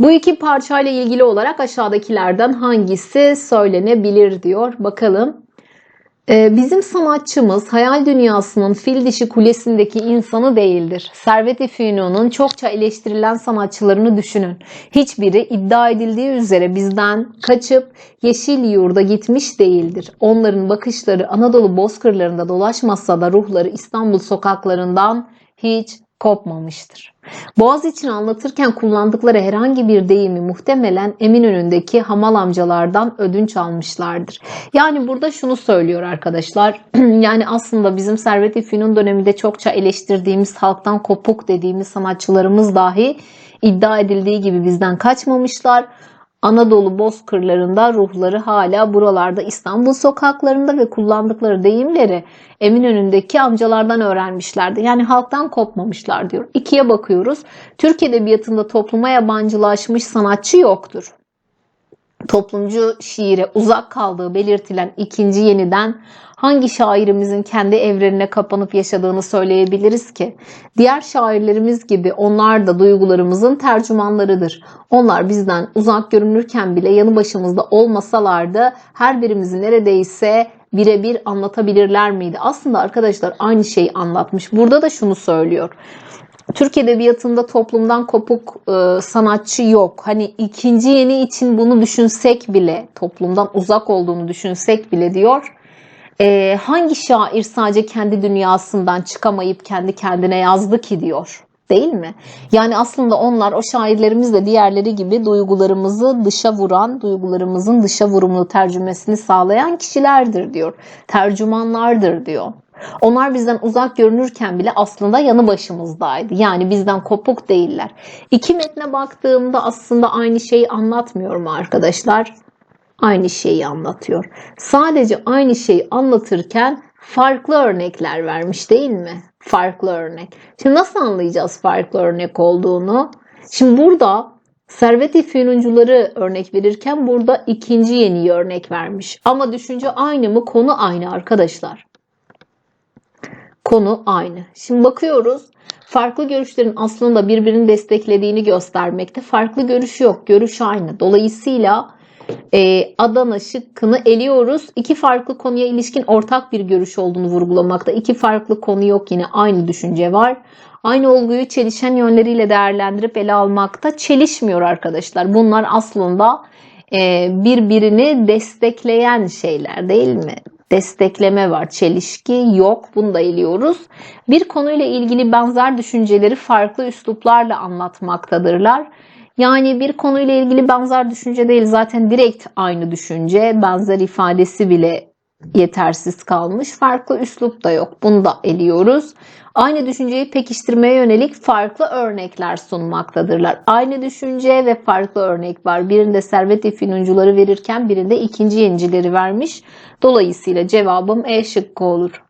Bu iki parçayla ilgili olarak aşağıdakilerden hangisi söylenebilir diyor. Bakalım. Ee, bizim sanatçımız hayal dünyasının fil dişi kulesindeki insanı değildir. Servet-i Fünun'un çokça eleştirilen sanatçılarını düşünün. Hiçbiri iddia edildiği üzere bizden kaçıp yeşil yurda gitmiş değildir. Onların bakışları Anadolu bozkırlarında dolaşmasa da ruhları İstanbul sokaklarından hiç kopmamıştır. Boğaz için anlatırken kullandıkları herhangi bir deyimi muhtemelen Eminönü'ndeki hamal amcalardan ödünç almışlardır. Yani burada şunu söylüyor arkadaşlar. yani aslında bizim Servet-i döneminde çokça eleştirdiğimiz halktan kopuk dediğimiz sanatçılarımız dahi iddia edildiği gibi bizden kaçmamışlar. Anadolu bozkırlarında ruhları hala buralarda İstanbul sokaklarında ve kullandıkları deyimleri Eminönü'ndeki amcalardan öğrenmişlerdi. Yani halktan kopmamışlar diyor. İkiye bakıyoruz. Türk Edebiyatı'nda topluma yabancılaşmış sanatçı yoktur. Toplumcu şiire uzak kaldığı belirtilen ikinci yeniden hangi şairimizin kendi evrenine kapanıp yaşadığını söyleyebiliriz ki? Diğer şairlerimiz gibi onlar da duygularımızın tercümanlarıdır. Onlar bizden uzak görünürken bile yanı başımızda olmasalardı her birimizi neredeyse birebir anlatabilirler miydi? Aslında arkadaşlar aynı şeyi anlatmış. Burada da şunu söylüyor. Türk Edebiyatı'nda toplumdan kopuk e, sanatçı yok. Hani ikinci yeni için bunu düşünsek bile, toplumdan uzak olduğunu düşünsek bile diyor. E, hangi şair sadece kendi dünyasından çıkamayıp kendi kendine yazdı ki diyor. Değil mi? Yani aslında onlar o şairlerimiz de diğerleri gibi duygularımızı dışa vuran, duygularımızın dışa vurumlu tercümesini sağlayan kişilerdir diyor. Tercümanlardır diyor. Onlar bizden uzak görünürken bile aslında yanı başımızdaydı. Yani bizden kopuk değiller. İki metne baktığımda aslında aynı şeyi anlatmıyor mu arkadaşlar? Aynı şeyi anlatıyor. Sadece aynı şeyi anlatırken farklı örnekler vermiş değil mi? Farklı örnek. Şimdi nasıl anlayacağız farklı örnek olduğunu? Şimdi burada Servet-i Fünuncuları örnek verirken burada ikinci yeniyi örnek vermiş. Ama düşünce aynı mı? Konu aynı arkadaşlar konu aynı. Şimdi bakıyoruz. Farklı görüşlerin aslında birbirini desteklediğini göstermekte. Farklı görüş yok. Görüş aynı. Dolayısıyla e, Adana şıkkını eliyoruz. İki farklı konuya ilişkin ortak bir görüş olduğunu vurgulamakta. İki farklı konu yok yine aynı düşünce var. Aynı olguyu çelişen yönleriyle değerlendirip ele almakta çelişmiyor arkadaşlar. Bunlar aslında e, birbirini destekleyen şeyler değil mi? Destekleme var, çelişki yok. Bunu da eliyoruz. Bir konuyla ilgili benzer düşünceleri farklı üsluplarla anlatmaktadırlar. Yani bir konuyla ilgili benzer düşünce değil zaten direkt aynı düşünce, benzer ifadesi bile yetersiz kalmış. Farklı üslup da yok. Bunu da eliyoruz. Aynı düşünceyi pekiştirmeye yönelik farklı örnekler sunmaktadırlar. Aynı düşünce ve farklı örnek var. Birinde servet-i finuncuları verirken birinde ikinci yencileri vermiş. Dolayısıyla cevabım E şıkkı olur.